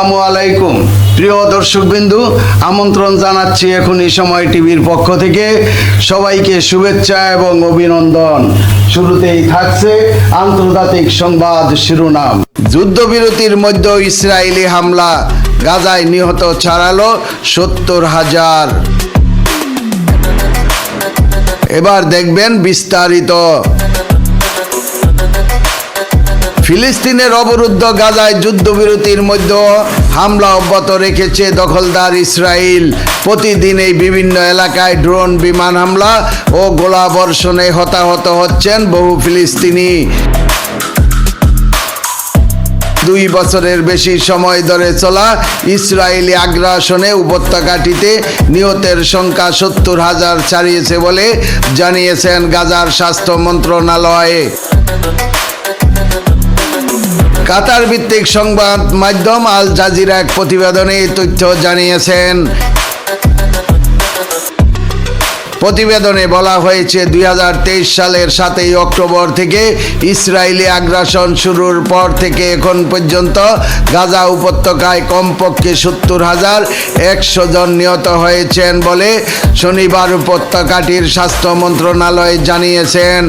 আসসালামু আলাইকুম। প্রিয় দর্শকবিন্দু, আমন্ত্রণ জানাচ্ছি এখনই সময় টিভির পক্ষ থেকে। সবাইকে শুভেচ্ছা এবং অভিনন্দন। শুরুতেই থাকছে আন্তর্জাতিক সংবাদ শিরোনাম। যুদ্ধবিরতির মধ্যে ইসরায়েলি হামলা, গাজায় নিহত ছাড়ালো সত্তর হাজার। এবার দেখবেন বিস্তারিত। ফিলিস্তিনের অবরুদ্ধ গাজায় যুদ্ধবিরতির মধ্যে হামলা অব্যাহত রেখেছে দখলদার ইসরায়েল প্রতিদিন এই বিভিন্ন এলাকায় ড্রোন বিমান হামলা ও গোলাবর্ষণে হতাহত হচ্ছেন বহু ফিলিস্তিনি। দুই বছরের বেশি সময় ধরে চলা ইসরায়েলি আগ্রাসনে উপত্যকাটিতে নিহতের সংখ্যা সত্তর হাজার ছাড়িয়েছে বলে জানিয়েছেন গাজার স্বাস্থ্য মন্ত্রণালয়। কাতার ভিত্তিক সংবাদ মাধ্যম আল জাজিরা এক প্রতিবেদনে তথ্য জানিয়েছেন। প্রতিবেদনে বলা হয়েছে, দুই হাজার তেইশ সালের সাতই অক্টোবর থেকে ইসরায়েলি আগ্রাসন শুরুর পর থেকে এখন পর্যন্ত গাজা উপত্যকায় কমপক্ষে সত্তর হাজার একশো জন নিহত হয়েছেন বলে শনিবার উপত্যকাটির স্বাস্থ্য মন্ত্রণালয় জানিয়েছেন।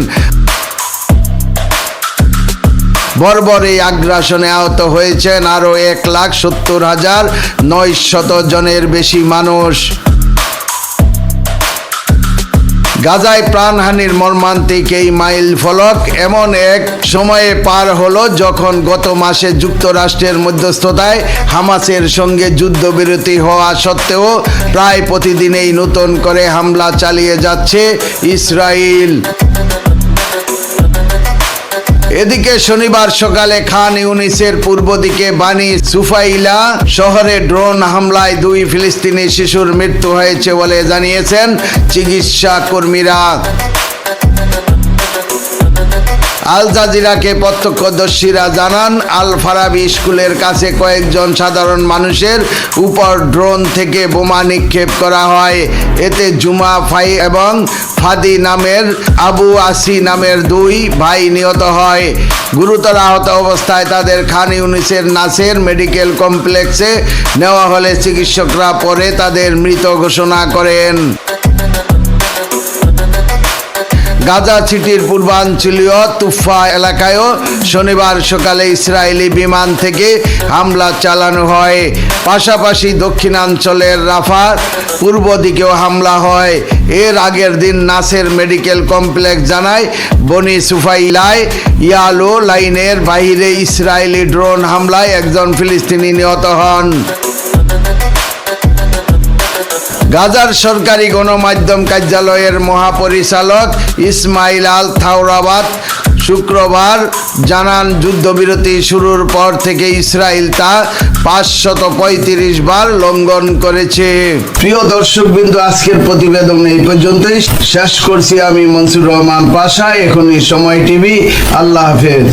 বর্বর এই আগ্রাসনে আহত হয়েছেন আরও এক লাখ সত্তর হাজার নয় শত জনের বেশি মানুষ। গাজায় প্রাণহানির মর্মান্তিক এই মাইল ফলক এমন এক সময়ে পার হলো যখন গত মাসে যুক্তরাষ্ট্রের মধ্যস্থতায় হামাসের সঙ্গে যুদ্ধবিরতি হওয়া সত্ত্বেও প্রায় প্রতিদিনেই নতুন করে হামলা চালিয়ে যাচ্ছে ইসরায়েল এদিকে শনিবার সকালে খান ইউনিসের পূর্ব দিকে বানি সুফাইলা শহরে ড্রোন হামলায় দুই ফিলিস্তিনি শিশুর মৃত্যু হয়েছে বলে জানিয়েছেন চিকিৎসা কর্মীরা। আল জাজিরাকে প্রত্যক্ষদর্শীরা জানান, আল ফারাবি স্কুলের কাছে কয়েকজন সাধারণ মানুষের উপর ড্রোন থেকে বোমা নিক্ষেপ করা হয়। এতে জুমা ফাই এবং ফাদি নামের আবু আসি নামের দুই ভাই নিহত হয়। গুরুতর আহত অবস্থায় তাদের খান ইউনিসের নাসের মেডিকেল কমপ্লেক্সে নেওয়া হলে চিকিৎসকরা পরে তাদের মৃত ঘোষণা করেন। গাজা সিটির পূর্বাঞ্চলীয় তুফা এলাকায়ও শনিবার সকালে ইসরায়েলি বিমান থেকে হামলা চালানো হয়। পাশাপাশি দক্ষিণাঞ্চলের রাফার পূর্ব দিকেও হামলা হয়। এর আগের দিন নাসের মেডিকেল কমপ্লেক্স জানায়, বনি সুফাইলায় ইয়ালো লাইনের বাইরে ইসরায়েলি ড্রোন হামলায় একজন ফিলিস্তিনি নিহত হন। গাজার সরকারি গণমাধ্যম কার্যালয়ের মহাপরিচালক ইসমাইল আল থাওরাবাদ শুক্রবার জানান, যুদ্ধবিরতি শুরুর পর থেকে ইসরায়েল তা পাঁচশত পঁয়ত্রিশ বার লঙ্ঘন করেছে। প্রিয় দর্শক বিন্দু আজকের প্রতিবেদন এই পর্যন্তই। শেষ করছি আমি মনসুর রহমান পাশা, এখনই সময় টিভি। আল্লাহ হাফেজ।